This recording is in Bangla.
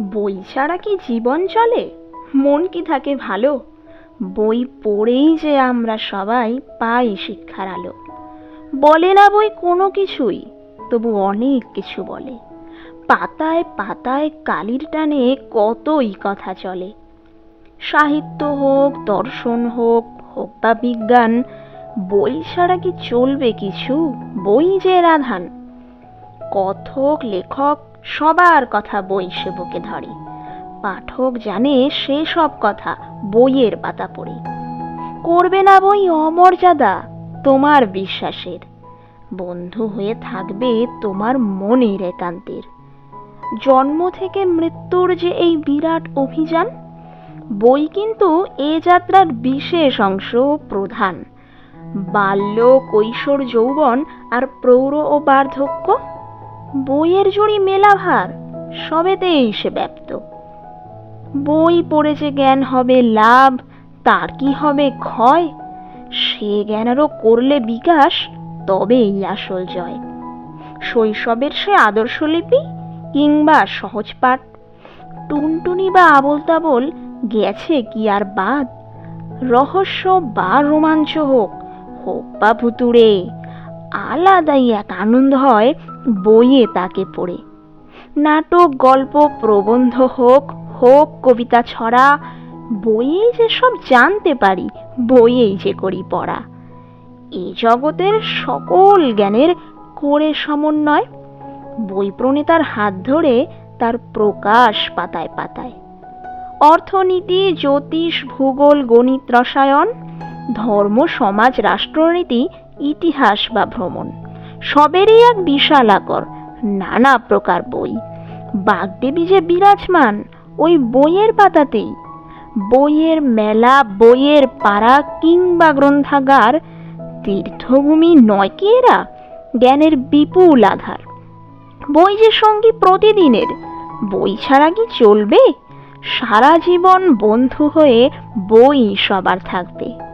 বই ছাড়া কি জীবন চলে? মন কি থাকে ভালো? বই পড়েই যে আমরা সবাই পাই শিক্ষার আলো। বলে না বই কোনো কিছুই, তবু অনেক কিছু বলে। পাতায় পাতায় কালির টানে কতই কথা চলে। সাহিত্য হোক, দর্শন হোক হোক বা বিজ্ঞান, বই ছাড়া কি চলবে কিছু? বই যে রাধান। কথক, লেখক সবার কথা বই সে বুকে ধরে। পাঠক জানে সে সব কথা বইয়ের পাতা পড়ে। করবে না বই অমর্যাদা তোমার বিশ্বাসের। বন্ধু হয়ে থাকবে তোমার মনের একান্তের। জন্ম থেকে মৃত্যুর যে এই বিরাট অভিযান, বই কিন্তু এ যাত্রার বিশেষ অংশ প্রধান। বাল্য কৈশোর যৌবন আর প্রৌঢ় ও বার্ধক্য বইয়ের জুড়ি মেলাভার সবেতেই সে ব্যপ্ত। বই পড়ে যে জ্ঞান হবে লাভ, তার কি হবে ক্ষয়? সে জ্ঞানেরও করলে বিকাশ, তবেই আসল জয়। শৈশবের সে আদর্শলিপি কিংবা সহজ পাঠ? টুনটুনি বা আবল তাবল গেছে কি আর বাদ? রহস্য বা রোমাঞ্চ হোক হোক বা ভুতুড়ে, আলাদাই এক আনন্দ হয় বইয়ে তাকে পড়ে। নাটক, গল্প, প্রবন্ধ হোক হোক, কবিতা ছড়া, বইয়েই যে সব জানতে পারি, বইয়েই যে করি পড়া। এই জগতের সকল জ্ঞানের করে সমন্বয়। বই প্রণেতার হাত ধরে তার প্রকাশ পাতায় পাতায়। অর্থনীতি, জ্যোতিষ, ভূগোল, গণিত, রসায়ন, ধর্ম, সমাজ, রাষ্ট্রনীতি, ইতিহাস বা ভ্রমণ। সবেরই এক বিশাল আকর নানা প্রকার বই। বাগদেবী যে বিরাজমান, ওই বইয়ের পাতাতেই। বইয়ের মেলা, বইয়ের পাড়া কিংবা গ্রন্থাগার, তীর্থভূমি নয় কি এরা? জ্ঞানের বিপুল আধার। বই যে সঙ্গী প্রতিদিনের, বই ছাড়া কি চলবে? সারা জীবন বন্ধু হয়ে বই সবার থাকবে।